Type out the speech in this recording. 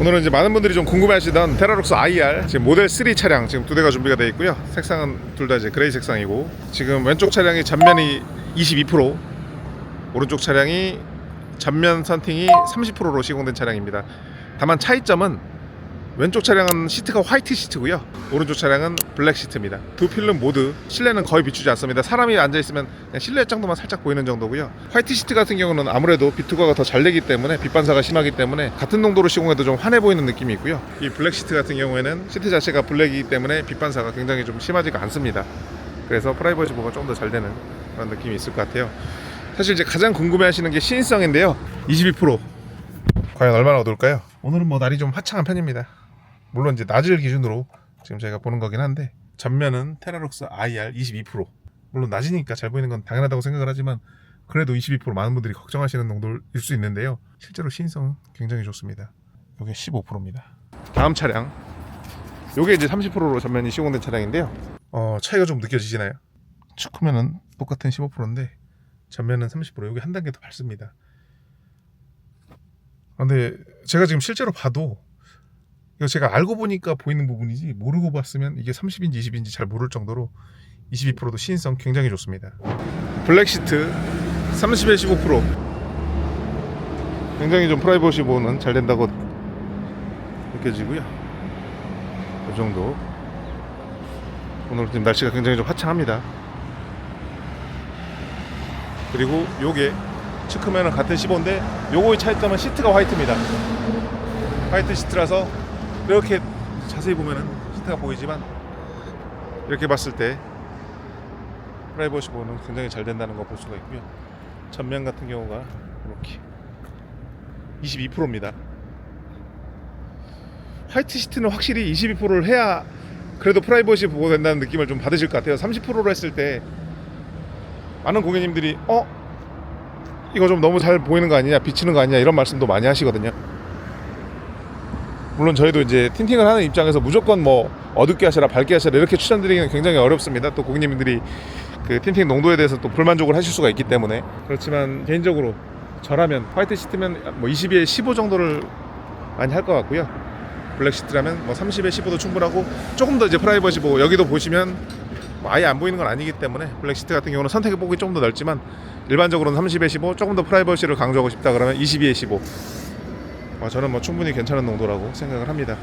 오늘은 이제 많은 분들이 좀 궁금해하시던 테라록스 IR 지금 모델 3 차량 지금 두 대가 준비가 되어 있고요. 색상은 둘 다 이제 그레이 색상이고 지금 왼쪽 차량이 전면이 22% 오른쪽 차량이 전면 선팅이 30%로 시공된 차량입니다. 다만 차이점은 왼쪽 차량은 시트가 화이트 시트고요. 오른쪽 차량은 블랙 시트입니다. 두 필름 모두 실내는 거의 비추지 않습니다. 사람이 앉아 있으면 그냥 실내 정도만 살짝 보이는 정도고요. 화이트 시트 같은 경우는 아무래도 비투과가 더 잘 되기 때문에 빛 반사가 심하기 때문에 같은 농도로 시공해도 좀 환해 보이는 느낌이 있고요. 이 블랙 시트 같은 경우에는 시트 자체가 블랙이기 때문에 빛 반사가 굉장히 좀 심하지가 않습니다. 그래서 프라이버시 보가 좀 더 잘 되는 그런 느낌이 있을 것 같아요. 사실 이제 가장 궁금해 하시는 게 시인성인데요. 22% 과연 얼마나 얻을까요? 오늘은 뭐 날이 좀 화창한 편입니다. 물론 이제 낮을 기준으로 지금 저희가 보는 거긴 한데 전면은 테라록스 IR 22% 물론 낮이니까 잘 보이는 건 당연하다고 생각을 하지만 그래도 22% 많은 분들이 걱정하시는 농도일 수 있는데요. 실제로 시인성은 굉장히 좋습니다. 이게 15%입니다. 다음 차량 요게 이제 30%로 전면이 시공된 차량인데요. 어, 차이가 좀 느껴지시나요? 축구면은 똑같은 15%인데 전면은 30% 여기 한 단계 더 밝습니다. 아, 근데 제가 지금 실제로 봐도 이거 제가 알고 보니까 보이는 부분이지 모르고 봤으면 이게 30인지 20인지 잘 모를 정도로 22%도 시인성 굉장히 좋습니다. 블랙 시트 30에 15% 굉장히 좀 프라이버시 보호는 잘 된다고 느껴지고요. 이 정도. 오늘 지금 날씨가 굉장히 좀 화창합니다. 그리고 요게 측크면은 같은 15인데 요거의 차이점은 시트가 화이트입니다. 화이트 시트라서 이렇게 자세히 보면은 시트가 보이지만 이렇게 봤을 때 프라이버시 보호는 굉장히 잘 된다는 거 볼 수가 있고요. 전면 같은 경우가 이렇게 22%입니다. 화이트 시트는 확실히 22%를 해야 그래도 프라이버시 보호된다는 느낌을 좀 받으실 것 같아요. 30%로 했을 때 많은 고객님들이 어 이거 좀 너무 잘 보이는 거 아니냐 비치는 거 아니냐 이런 말씀도 많이 하시거든요. 물론 저희도 이제 틴팅을 하는 입장에서 무조건 뭐 어둡게 하시라 밝게 하시라 이렇게 추천드리기는 굉장히 어렵습니다. 또 고객님들이 그 틴팅 농도에 대해서 또 불만족을 하실 수가 있기 때문에 그렇지만 개인적으로 저라면 화이트 시트면 뭐 22에 15 정도를 많이 할 것 같고요. 블랙 시트라면 뭐 30에 15도 충분하고 조금 더 이제 프라이버시 보고 여기도 보시면 뭐 아예 안 보이는 건 아니기 때문에 블랙 시트 같은 경우는 선택의 폭이 좀더 넓지만 일반적으로는 30에 15 조금 더 프라이버시를 강조하고 싶다 그러면 22에 15 어, 저는 뭐 충분히 괜찮은 농도라고 생각을 합니다.